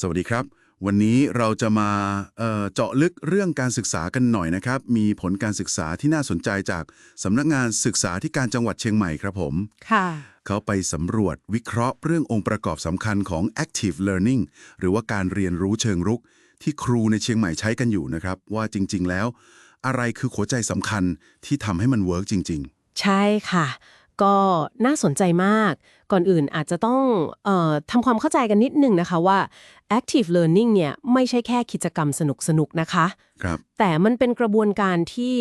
สวัสดีครับ วันนี้เราจะมาเอ่อเจาะลึกเรื่องการศึกษากันหน่อยนะครับ มีผลการศึกษาที่น่าสนใจจากสำนักงานศึกษาธิการจังหวัดเชียงใหม่ครับผมค่ะเขาไปสำรวจวิเคราะห์เรื่ององค์ประกอบสำคัญของ active learning หรือว่าการเรียนรู้เชิงรุก ที่ครูในเชียงใหม่ใช้กันอยู่นะครับ ว่าจริง ๆ แล้ว อะไรคือหัวใจสำคัญที่ทำให้มันเวิร์กจริงใช่ค่ะ ก็น่าสนใจมาก ก่อนอื่นอาจจะต้องเออทำความเข้าใจกันนิดหนึ่งนะคะว่า active learning เนี่ยไม่ใช่แค่กิจกรรมสนุกๆนะคะๆครับแต่มันเป็นกระบวนการที่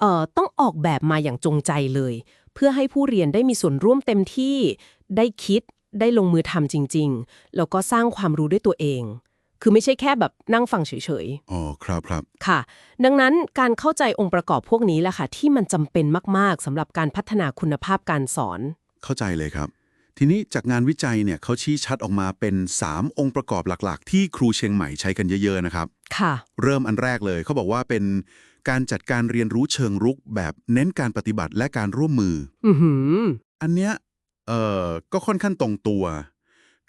เอ่อต้องออกแบบมาอย่างจงใจเลย เพื่อให้ผู้เรียนได้มีส่วนร่วมเต็มที่ได้คิดได้ลงมือทำจริง ๆ แล้วก็สร้างความรู้ด้วยตัวเอง คือไม่ใช่แค่แบบนั่งฟังเฉยๆ อ๋อครับครับค่ะ ดังนั้นการเข้าใจองค์ประกอบพวกนี้แหละค่ะ ที่มันจำเป็นมากๆสำหรับการพัฒนาคุณภาพการสอน เข้าใจเลยครับ ทีนี้จากงานวิจัยเนี่ยเขาชี้ชัดออกมาเป็น 3 องค์ประกอบหลักๆ ที่ครูเชียงใหม่ใช้กันเยอะๆนะครับ ค่ะ เริ่มอันแรกเลยเขาบอกว่าเป็นการจัดการเรียนรู้เชิงรุกแบบเน้นการปฏิบัติและการร่วมมือ อือหือ อันเนี้ยเอ่อก็ค่อนข้างตรงตัว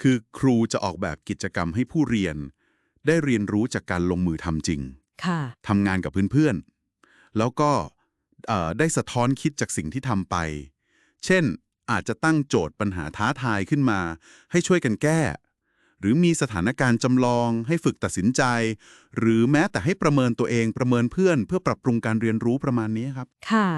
คือครูจะออกแบบกิจกรรมให้ผู้เรียน ได้เรียนรู้จากการลงมือทำจริงค่ะทำงานกับเพื่อนๆ แล้วก็เอ่อได้สะท้อนคิดจากสิ่งที่ทำไป เช่น อาจจะตั้งโจทย์ปัญหาท้าทายขึ้นมา ให้ช่วยกันแก้ หรือมีสถานการณ์จำลองให้ฝึกตัดสินใจ หรือแม้แต่ให้ประเมินตัวเองประเมินเพื่อน เพื่อปรับปรุงการเรียนรู้ประมาณนี้ครับ ค่ะ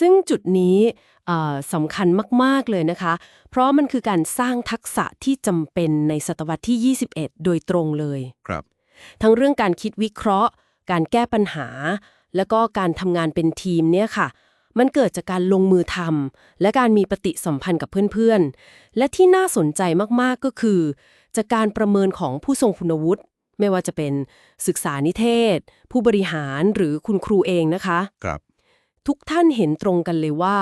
ซึ่งจุดนี้เอ่อสำคัญมาก ๆ เลยนะคะ เพราะมันคือการสร้างทักษะที่จำเป็นในศตวรรษที่ 21 โดยตรงเลย ครับ ทั้งเรื่องการคิดวิเคราะห์ การแก้ปัญหา แล้วก็การทำงานเป็นทีมเนี่ยค่ะ มันเกิดจากการลงมือทำและการมีปฏิสัมพันธ์กับเพื่อนๆ และที่น่าสนใจมากๆก็คือ จากการประเมินของผู้ทรงคุณวุฒิไม่ว่าจะเป็นศึกษานิเทศ ผู้บริหารหรือคุณครูเองนะคะครับทุกท่านเห็นตรงกันเลยว่า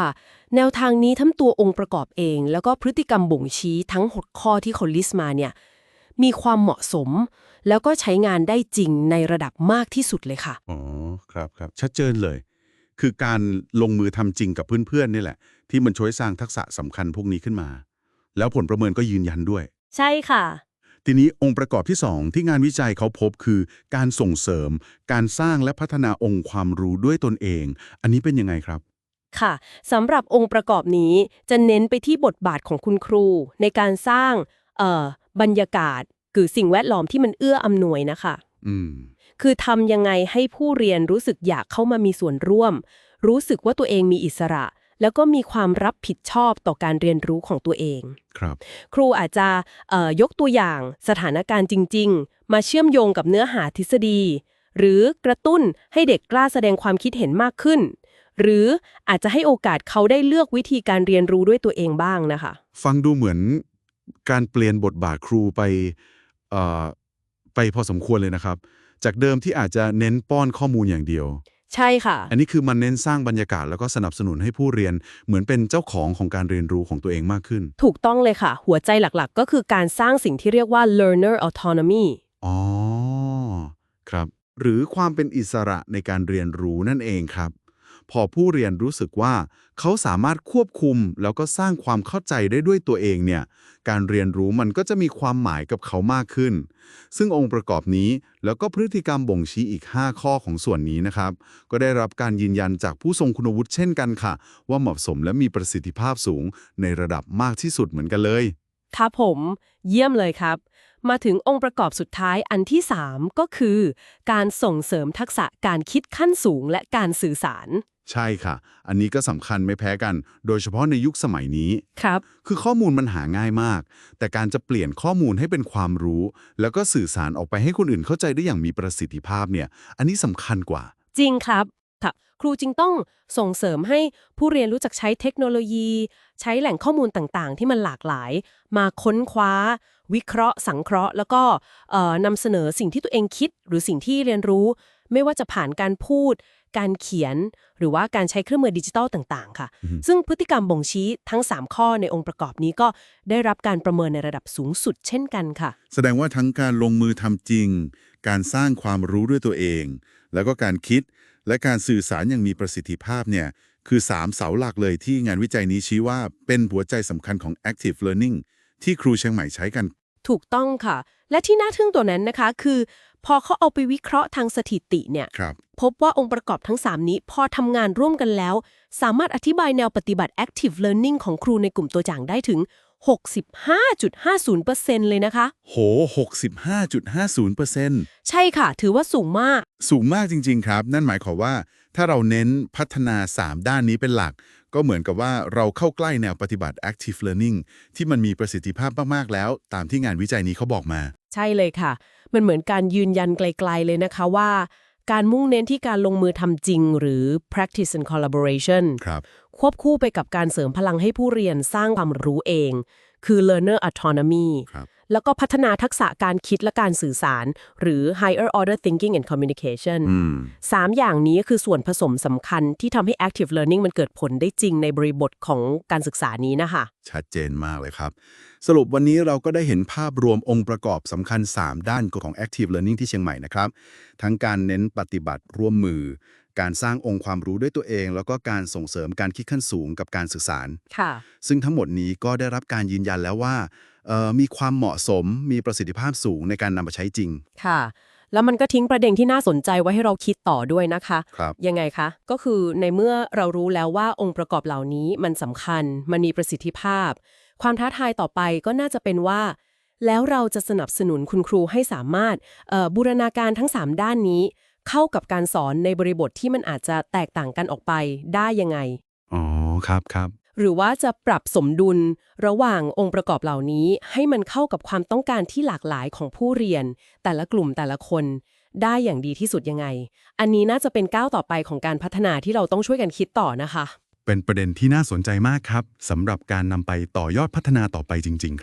แนวทางนี้ทั้งตัวองค์ประกอบเอง แล้วก็พฤติกรรมบ่งชี้ทั้งหดข้อที่เขาลิสต์มาเนี่ย มีความเหมาะสม แล้วก็ใช้งานได้จริงในระดับมากที่สุดเลยค่ะ อ๋อ ครับครับ ชัดเจนเลย คือการลงมือทำจริงกับเพื่อนๆนี่แหละ ที่มันช่วยสร้างทักษะสำคัญพวกนี้ขึ้นมา แล้วผลประเมินก็ยืนยันด้วย ใช่ค่ะ ทีนี้องค์ประกอบที่ 2 ที่งานวิจัยเขาพบคือ การส่งเสริม การสร้างและพัฒนาองค์ความรู้ด้วยตนเอง อันนี้เป็นยังไงครับ ค่ะสำหรับองค์ประกอบนี้จะเน้นไปที่บทบาทของคุณครู ในการสร้างเอ่อ บรรยากาศคือสิ่งแวดล้อมที่มันเอื้ออำนวยนะคะ อืม คือทำยังไงให้ผู้เรียนรู้สึกอยากเข้ามามีส่วนร่วม รู้สึกว่าตัวเองมีอิสระ แล้วก็มีความรับผิดชอบต่อการเรียนรู้ของตัวเอง ครับ ครูอาจจะเอ่อยกตัวอย่างสถานการณ์จริง ๆ มาเชื่อมโยงกับเนื้อหาทฤษฎี หรือกระตุ้นให้เด็กกล้าแสดงความคิดเห็นมากขึ้น หรืออาจจะให้โอกาสเขาได้เลือกวิธีการเรียนรู้ด้วยตัวเองบ้างนะคะ ฟังดูเหมือน การเปลี่ยนบทบาทครูไปเอ่อไปพอสมควรเลยนะครับ จากเดิมที่อาจจะเน้นป้อนข้อมูลอย่างเดียว ใช่ค่ะ อันนี้คือมันเน้นสร้างบรรยากาศแล้วก็สนับสนุนให้ผู้เรียนเหมือนเป็นเจ้าของของการเรียนรู้ของตัวเองมากขึ้น ถูกต้องเลยค่ะ หัวใจหลักๆ ก็คือการสร้างสิ่งที่เรียกว่า learner autonomy อ๋อ ครับ หรือความเป็นอิสระในการเรียนรู้นั่นเองครับ พอผู้เรียนรู้สึกว่า เขาสามารถควบคุมแล้วก็สร้างความเข้าใจได้ด้วยตัวเองเนี่ย การเรียนรู้มันก็จะมีความหมายกับเขามากขึ้น ซึ่งองค์ประกอบนี้แล้วก็พฤติกรรมบ่งชี้อีก 5 ข้อของส่วนนี้นะครับ ก็ได้รับการยืนยันจากผู้ทรงคุณวุฒิเช่นกันค่ะ ว่าเหมาะสมและมีประสิทธิภาพสูงในระดับมากที่สุดเหมือนกันเลยครับผม เยี่ยมเลยครับ มาถึงองค์ประกอบสุดท้ายอันที่ 3 ก็คือ การส่งเสริมทักษะการคิดขั้นสูงและการสื่อสาร ใช่ค่ะ อันนี้ก็สำคัญไม่แพ้กัน โดยเฉพาะในยุคสมัยนี้ ครับ คือข้อมูลมันหาง่ายมาก แต่การจะเปลี่ยนข้อมูลให้เป็นความรู้ แล้วก็สื่อสารออกไปให้คนอื่นเข้าใจได้อย่างมีประสิทธิภาพเนี่ย อันนี้สำคัญกว่า จริงครับค่ะ ครูจึงต้องส่งเสริมให้ผู้เรียนรู้จักใช้เทคโนโลยี ใช้แหล่งข้อมูลต่างๆ ที่มันหลากหลาย มาค้นคว้า วิเคราะห์ สังเคราะห์ แล้วก็เอ่อนำเสนอสิ่งที่ตัวเองคิด หรือสิ่งที่เรียนรู้ ไม่ว่าจะผ่านการพูด การเขียน หรือว่าการใช้เครื่องมือดิจิทัลต่าง ๆ ค่ะอือฮึซึ่งพฤติกรรมบ่งชี้ทั้ง 3 ข้อในองค์ประกอบนี้ก็ได้รับการประเมินในระดับสูงสุดเช่นกันค่ะ แสดงว่าทั้งการลงมือทำจริง การสร้างความรู้ด้วยตัวเอง แล้วก็การคิดและการสื่อสารอย่างมีประสิทธิภาพเนี่ยคือ 3 เสาหลักเลยที่งานวิจัยนี้ชี้ว่าเป็นหัวใจสำคัญของ active learning ที่ครูเชียงใหม่ใช้กัน ถูกต้องค่ะ และที่น่าทึ่งตัวนั้นนะคะ คือ พอเขาเอาไปวิเคราะห์ทางสถิติเนี่ยครับพบว่าองค์ประกอบทั้ง 3 นี้ พอทำงานร่วมกันแล้ว สามารถอธิบายแนวปฏิบัติ active learning ของครูในกลุ่มตัวอย่างได้ถึง 65.50%เลยนะคะ โห 65.50%ใช่ค่ะ ถือว่าสูงมาก สูงมากจริง ๆ ครับ นั่นหมายความว่า ถ้าเราเน้นพัฒนา 3 ด้านนี้เป็นหลัก ก็เหมือนกับว่าเราเข้าใกล้แนวปฏิบัติ active learning ที่มันมีประสิทธิภาพมาก ๆ แล้ว ตามที่งานวิจัยนี้เขาบอกมา ใช่เลยค่ะ มันเหมือนการยืนยันไกลๆเลยนะคะว่า การมุ่งเน้นที่การลงมือทำจริง หรือ practice and collaboration ครับควบคู่ไปกับการเสริมพลังให้ผู้เรียนสร้างความรู้เอง คือ learner autonomy ครับ แล้วก็พัฒนาทักษะการคิดและการสื่อสาร หรือ higher order thinking and communication อืมสามอย่างนี้คือส่วนผสมสำคัญที่ทำให้ active learning มันเกิดผลได้จริงในบริบทของการศึกษานี้นะคะชัดเจนมากเลยครับ สรุปวันนี้เราก็ได้เห็นภาพรวมองค์ประกอบสำคัญ 3 ด้านของ Active Learning ที่เชียงใหม่นะครับ ทั้งการเน้นปฏิบัติร่วมมือการสร้างองค์ความรู้ด้วยตัวเอง แล้วก็การส่งเสริมการคิดขั้นสูงกับการสื่อสาร ค่ะ ซึ่งทั้งหมดนี้ก็ได้รับการยืนยันแล้วว่าเอ่อ มีความเหมาะสม มีประสิทธิภาพสูงในการนำมาใช้จริง ค่ะ แล้วมันก็ทิ้งประเด็นที่น่าสนใจไว้ให้เราคิดต่อด้วยนะคะ ครับ ยังไงคะ ก็คือในเมื่อเรารู้แล้วว่าองค์ประกอบเหล่านี้มันสำคัญ มันมีประสิทธิภาพ ความท้าทายต่อไปก็น่าจะเป็นว่า แล้วเราจะสนับสนุนคุณครูให้สามารถเอ่อบูรณาการทั้ง 3 ด้านนี้ เข้ากับการสอนในบริบทที่มันอาจจะแตกต่างกันออกไปได้ยังไง อ๋อ ครับครับ หรือว่าจะปรับสมดุลระหว่างองค์ประกอบเหล่านี้ให้มันเข้ากับความต้องการที่หลากหลายของผู้เรียน แต่ละกลุ่มแต่ละคน ได้อย่างดีที่สุดยังไง อันนี้น่าจะเป็นก้าวต่อไปของการพัฒนาที่เราต้องช่วยกันคิดต่อนะคะ เป็นประเด็นที่น่าสนใจมากครับสำหรับการนำไปต่อยอดพัฒนาต่อไปจริง ๆ ครับ